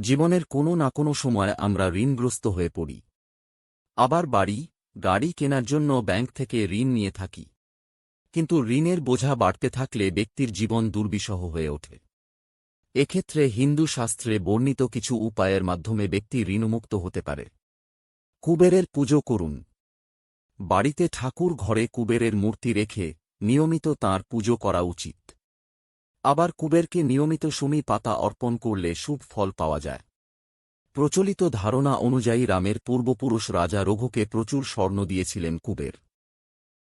জীবনের কোনো না কোনো সময় আমরা ঋণগ্রস্ত হয়ে পড়ি। আবার বাড়ি, গাড়ি কেনার জন্য ব্যাংক থেকে ঋণ নিয়ে থাকি। কিন্তু ঋণের বোঝা বাড়তে থাকলে ব্যক্তির জীবন দুর্বিষহ হয়ে ওঠে। এক্ষেত্রে হিন্দু শাস্ত্রে বর্ণিত কিছু উপায়ের মাধ্যমে ব্যক্তি ঋণমুক্ত হতে পারে। কুবেরের পুজো করুন। বাড়িতে ঠাকুর ঘরে কুবেরের মূর্তি রেখে নিয়মিত তাঁর পুজো করা উচিত। আবার কুবেরকে নিয়মিত সুমি পাতা অর্পণ করলে শুভ ফল পাওয়া যায়। প্রচলিত ধারণা অনুযায়ী রামের পূর্বপুরুষ রাজা রঘুকে প্রচুর স্বর্ণ দিয়েছিলেন কুবের।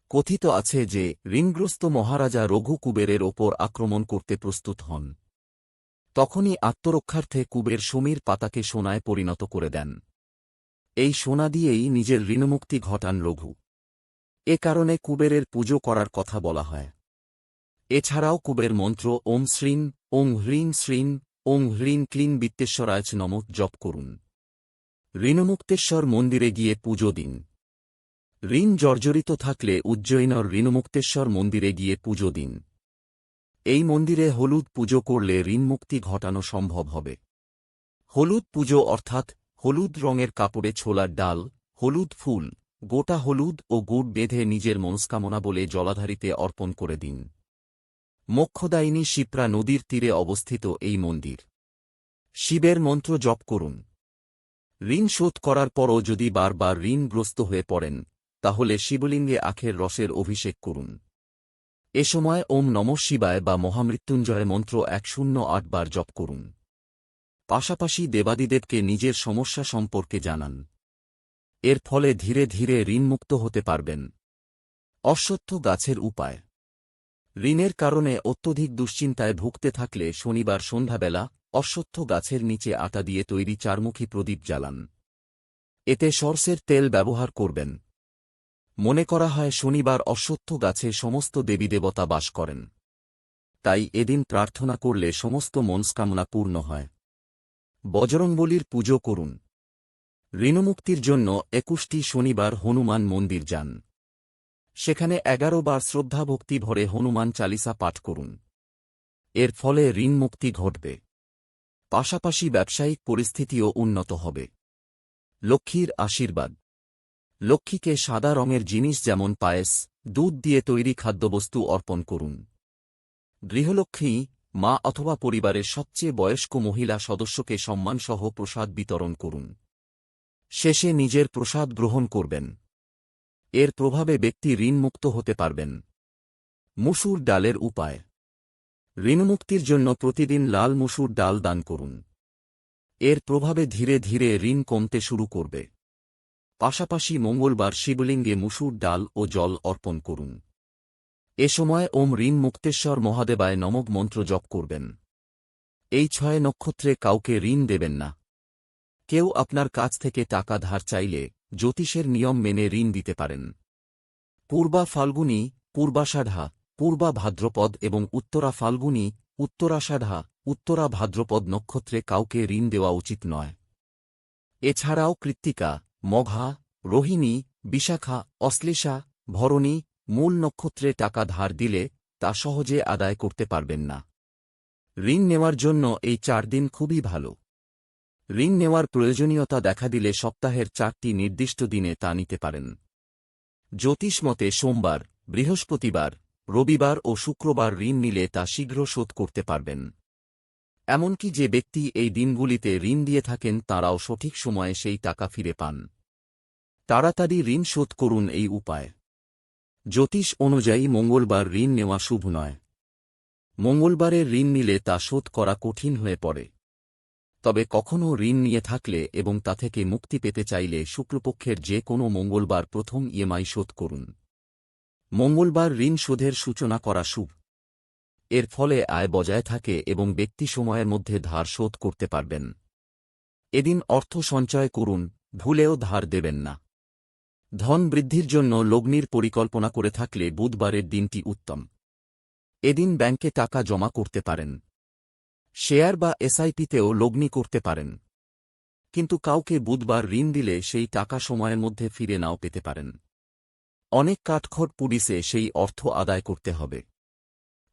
কথিত আছে যে, ঋণগ্রস্ত মহারাজা রঘু কুবেরের ওপর আক্রমণ করতে প্রস্তুত হন। তখনই আত্মরক্ষার্থে কুবের সুমির পাতাকে সোনায় পরিণত করে দেন। এই সোনা দিয়েই নিজের ঋণমুক্তি ঘটান রঘু। এ কারণে কুবেরের পুজো করার কথা বলা হয়। এছাড়াও কুবের মন্ত্র, ওম শ্রীং ওং হ্রিং শ্রীং ওং হ্রিং ক্লিং বিত্তেশ্বরায় নম জপ করুন। ঋণমুক্তেশ্বর মন্দিরে গিয়ে পুজো দিন। ঋণ জর্জরিত থাকলে উজ্জয়িনর ঋণমুক্তেশ্বর মন্দিরে গিয়ে পুজো দিন। এই মন্দিরে হলুদ পুজো করলে ঋণমুক্তি ঘটানো সম্ভব হবে। হলুদ পুজো অর্থাৎ হলুদ রঙের কাপড়ে ছোলার ডাল, হলুদ ফুল, গোটা হলুদ ও গুড় বেঁধে নিজের মনস্কামনা বলে জলাধারিতে অর্পণ করে দিন। মোক্ষদায়িনী শিপ্রা নদীর তীরে অবস্থিত এই মন্দির। শিবের মন্ত্র জপ করুন। ঋণ শোধ করার পরও যদি বারবার ঋণগ্রস্ত হয়ে পড়েন, তাহলে শিবলিঙ্গে আখের রসের অভিষেক করুন। এ সময় ওম নম শিবায় বা মহামৃত্যুঞ্জয় মন্ত্র এক শূন্য আটবার জপ করুন। পাশাপাশি দেবাদিদেবকে নিজের সমস্যা সম্পর্কে জানান। এর ফলে ধীরে ধীরে ঋণমুক্ত হতে পারবেন। অশ্বত্থ গাছের উপায়। ঋণের কারণে অত্যধিক দুশ্চিন্তায় ভুগতে থাকলে শনিবার সন্ধ্যাবেলা অশ্বত্থ গাছের নিচে আটা দিয়ে তৈরি চারমুখী প্রদীপ জ্বালান। এতে সর্ষের তেল ব্যবহার করবেন। মনে করা হয় শনিবার অশ্বত্থ গাছে সমস্ত দেবীদেবতা বাস করেন। তাই এদিন প্রার্থনা করলে সমস্ত মনস্কামনা পূর্ণ হয়। বজরংবলির পুজো করুন। ঋণমুক্তির জন্য একুশটি শনিবার হনুমান মন্দির যান। সেখানে এগারো বার শ্রদ্ধাভক্তি ভরে হনুমান চালিসা পাঠ করুন। এর ফলে ঋণমুক্তি ঘটবে। পাশাপাশি ব্যবসায়িক পরিস্থিতিও উন্নত হবে। লক্ষ্মীর আশীর্বাদ। লক্ষ্মীকে সাদা রঙের জিনিস যেমন পায়েস, দুধ দিয়ে তৈরি খাদ্যবস্তু অর্পণ করুন। গৃহলক্ষ্মী, মা অথবা পরিবারের সবচেয়ে বয়স্ক মহিলা সদস্যকে সম্মানসহ প্রসাদ বিতরণ করুন। শেষে নিজের প্রসাদ গ্রহণ করবেন। এর প্রভাবে ব্যক্তি ঋণমুক্ত হতে পারবেন। মুসুর ডালের উপায়। ঋণমুক্তির জন্য প্রতিদিন লাল মুসুর ডাল দান করুন। এর প্রভাবে ধীরে ধীরে ঋণ কমতে শুরু করবে। পাশাপাশি মঙ্গলবার শিবলিঙ্গে মুসুর ডাল ও জল অর্পণ করুন। এ সময় ওম ঋণ মুক্তেশ্বর মহাদেবায় নমক মন্ত্র জপ করবেন। এই ছয় নক্ষত্রে কাউকে ঋণ দেবেন না। কেউ আপনার কাছ থেকে টাকা ধার চাইলে জ্যোতিষের নিয়ম মেনে ঋণ দিতে পারেন। পূর্বা ফাল্গুনী পূর্বাষাঢ়া পূর্বা ভাদ্রপদ এবং উত্তরা ফাল্গুনী উত্তরাষাঢ়া উত্তরা ভাদ্রপদ নক্ষত্রে কাউকে ঋণ দেওয়া উচিত নয়। এছাড়াও কৃত্তিকা, মঘা, রোহিণী, বিশাখা, অশ্লেষা, ভরণী, মূল নক্ষত্রে টাকা ধার দিলে তা সহজে আদায় করতে পারবেন না। ঋণ নেওয়ার জন্য এই চার দিন খুবই ভালো। ঋণ নেওয়ার প্রয়োজনীয়তা দেখা দিলে সপ্তাহের চারটি নির্দিষ্ট দিনে তা নিতে পারেন। জ্যোতিষ মতে সোমবার, বৃহস্পতিবার, রবিবার ও শুক্রবার ঋণ নিলে তা শীঘ্র শোধ করতে পারবেন। এমনকি যে ব্যক্তি এই দিনগুলিতে ঋণ দিয়ে থাকেন তাঁরাও সঠিক সময়ে সেই টাকা ফিরে পান। তাড়াতাড়ি ঋণ শোধ করুন এই উপায়। জ্যোতিষ অনুযায়ী মঙ্গলবার ঋণ নেওয়া শুভ নয়। মঙ্গলবারের ঋণ নিলে তা শোধ করা কঠিন হয়ে পড়ে। তবে কখনও ঋণ নিয়ে থাকলে এবং তা থেকে মুক্তি পেতে চাইলে শুক্লপক্ষের যে কোনো মঙ্গলবার প্রথম ইএমআই শোধ করুন। মঙ্গলবার ঋণ শোধের সূচনা করা শুভ। এর ফলে আয় বজায় থাকে এবং ব্যক্তি সময়ের মধ্যে ধার শোধ করতে পারবেন। এদিন অর্থ সঞ্চয় করুন, ভুলেও ধার দেবেন না। ধন বৃদ্ধির জন্য লগ্নির পরিকল্পনা করে থাকলে বুধবারের দিনটি উত্তম। এদিন ব্যাংকে টাকা জমা করতে পারেন। শেয়ার বা এসআইপিতেও লগ্নি করতে পারেন। কিন্তু কাউকে বুধবার ঋণ দিলে সেই টাকা সময়ের মধ্যে ফিরে নাও পেতে পারেন। অনেক কাঠখড় পুলিশে সেই অর্থ আদায় করতে হবে।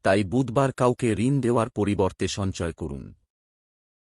তাই বুধবার কাউকে ঋণ দেওয়ার পরিবর্তে সঞ্চয় করুন।